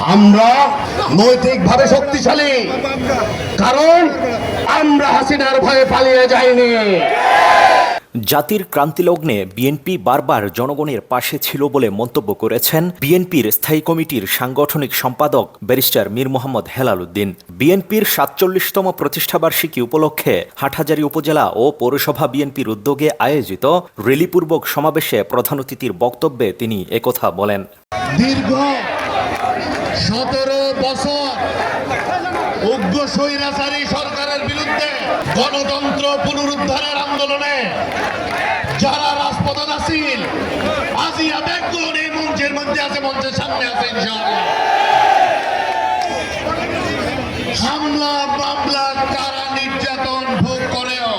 আমরা নৈতিকভাবে শক্তিশালী। কারণ আমরা হাসিনার ভয়ে পালিয়ে যাইনি। জাতির ক্রান্তিলগ্নে বিএনপি বারবার জনগণের পাশে ছিল বলে মন্তব্য করেছেন বিএনপির স্থায়ী কমিটির সাংগঠনিক সম্পাদক ব্যারিস্টার মীর মোহাম্মদ হেলাল উদ্দিন বিএনপির সাতচল্লিশতম প্রতিষ্ঠাবার্ষিকী উপলক্ষে হাটহাজারী উপজেলা ও পৌরসভা বিএনপির উদ্যোগে আয়োজিত রেলিপূর্বক সমাবেশে প্রধান অতিথির বক্তব্যে তিনি একথা বলেন। দীর্ঘ সতেরো বছর উগ্র স্বৈরাচারী সরকারের বিরুদ্ধে গণতন্ত্র পুনরুদ্ধারের আন্দোলনে যারা রাজপথে আসিল আজই আবেগগুলো এই মঞ্চের মধ্যে আছে, মঞ্চের সামনে আছে হামলা, মামলা, কারা নির্যাতন ভোগ করেও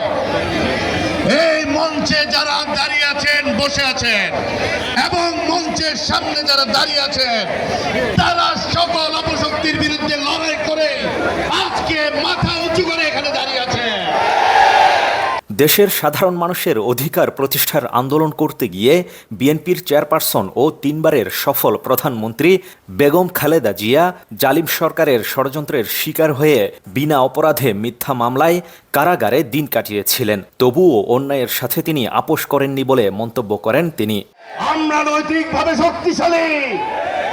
এই মঞ্চে যারা বসে আছেন এবং মঞ্চের সামনে যারা দাঁড়িয়ে আছেন, তারা সকল অপশক্তির বিরুদ্ধে লড়াই করে আজকে মাথা উঁচু করে দেশের সাধারণ মানুষের অধিকার প্রতিষ্ঠার আন্দোলন করতে গিয়ে বিএনপির চেয়ারপারসন ও তিনবারের সফল প্রধানমন্ত্রী বেগম খালেদা জিয়া জালিম সরকারের ষড়যন্ত্রের শিকার হয়ে বিনা অপরাধে মিথ্যা মামলায় কারাগারে দিন কাটিয়েছিলেন। তবুও অন্যায়ের সাথে তিনি আপোষ করেননি বলে মন্তব্য করেন তিনি। আমরা নৈতিকভাবে শক্তিশালী,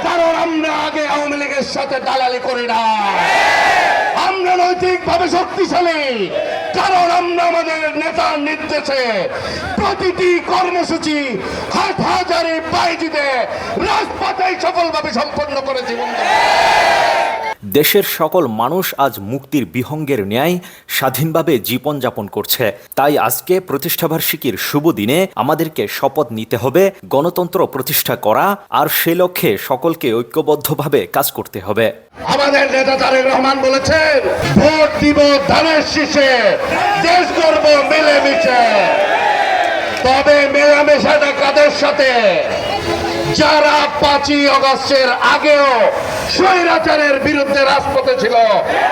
কারণ আমরা আগে আওয়ামী লীগের সাথে দালালি করি না আমরা নৈতিকভাবে শক্তিশালী, কারণ আমরা আমাদের নেতার নির্দেশে প্রতিটি কর্মসূচি হাট হাজারে পাইজিতে রাজপথে সফলভাবে সম্পন্ন করেছি দেশের সকল মানুষ আজ মুক্তির বিহঙ্গের ন্যায় স্বাধীনভাবে জীবনযাপন করছে। তাই আজকে প্রতিষ্ঠাবার্ষিকীর শুভ দিনে আমাদেরকে শপথ নিতে হবে, গণতন্ত্র প্রতিষ্ঠা করা, আর সে লক্ষ্যে সকলকে ঐক্যবদ্ধভাবে কাজ করতে হবে। আমাদের নেতা তারেক রহমান বলেছেন, ভোট দিব ধানের শীষে, দেশ মিলেমিশে। তবে মেলামেশাটা কাদের সাথে? যারা পাঁচই অগস্টের আগেও স্বৈরাচারের বিরুদ্ধে রাজপথে ছিল,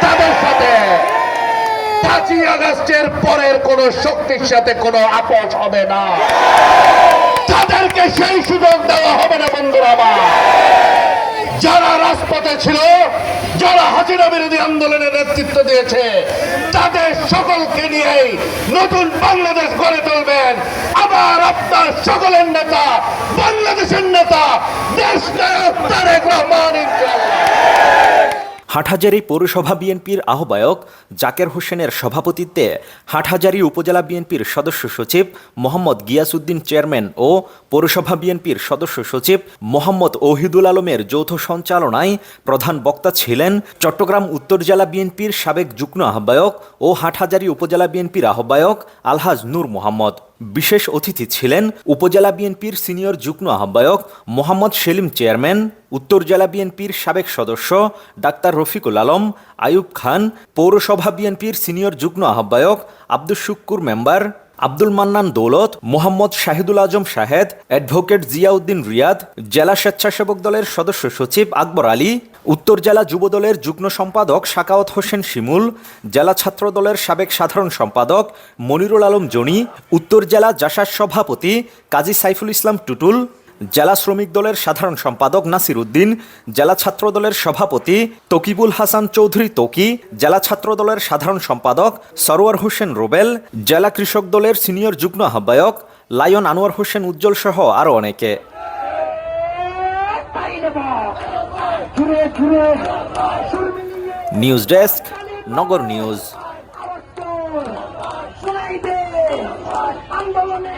তাদের সাথে পাঁচই অগস্টের পরের কোন শক্তির সাথে কোনো আপোষ হবে না। তাদেরকে সেই সুযোগ দেওয়া হবে না, বন্ধুরা আমার। যারা রাজপথে ছিল, যারা হাজিরা বিরোধী আন্দোলনের নেতৃত্ব দিয়েছে, তাদের সকলকে নিয়েই নতুন বাংলাদেশ গড়ে তুলবেন। আবার আপনার সকলের নেতা, বাংলাদেশের নেতা, দেশ নায়ক তারেক রহমান, ইনশাআল্লাহ। হাটহাজারী পৌরসভা বিএনপির আহ্বায়ক জাকের হোসেনের সভাপতিত্বে হাটহাজারী উপজেলা বিএনপির সদস্য সচিব মোহাম্মদ গিয়াসউদ্দিন চেয়ারম্যান ও পৌরসভা বিএনপির সদস্য সচিব মোহাম্মদ ওহিদুল আলমের যৌথ সঞ্চালনায় প্রধান বক্তা ছিলেন চট্টগ্রাম উত্তর জেলা বিএনপির সাবেক যুগ্ম আহ্বায়ক ও হাটহাজারী উপজেলা বিএনপির আহ্বায়ক আলহাজ নূর মোহাম্মদ। বিশেষ অতিথি ছিলেন উপজেলা বিএনপির সিনিয়র যুগ্ম আহ্বায়ক মোহাম্মদ সেলিম চেয়ারম্যান, উত্তর জেলা বিএনপির সাবেক সদস্য ডাক্তার রফিকুল আলম আয়ুব খান, পৌরসভা বিএনপির সিনিয়র যুগ্ম আহ্বায়ক আব্দুল শুক্কুর মেম্বার, আব্দুল মান্নান দৌলত, মোহাম্মদ শাহিদুল আজম শাহেদ, অ্যাডভোকেট জিয়াউদ্দিন রিয়াদ, জেলা স্বেচ্ছাসেবক দলের সদস্য সচিব আকবর আলী উত্তর জেলা যুবদলের যুগ্ম সম্পাদক শাকাওয়াত হোসেন শিমুল, জেলা ছাত্র দলের সাবেক সাধারণ সম্পাদক মনিরুল আলম জনি, উত্তর জেলা জাসার সভাপতি কাজী সাইফুল ইসলাম টুটুল, জেলা শ্রমিক দলের সাধারণ সম্পাদক নাসির উদ্দিন, জেলা ছাত্র দলের সভাপতি তকিবুল হাসান চৌধুরী তকি, জেলা ছাত্র দলের সাধারণ সম্পাদক সরোয়ার হোসেন রোবেল, জেলা কৃষক দলের সিনিয়র যুগ্ম আহ্বায়ক লায়ন আনোয়ার হোসেন উজ্জ্বল সহ আরও অনেকে। নিউজ ডেস্ক নগর নিউজ আন্দোলনে।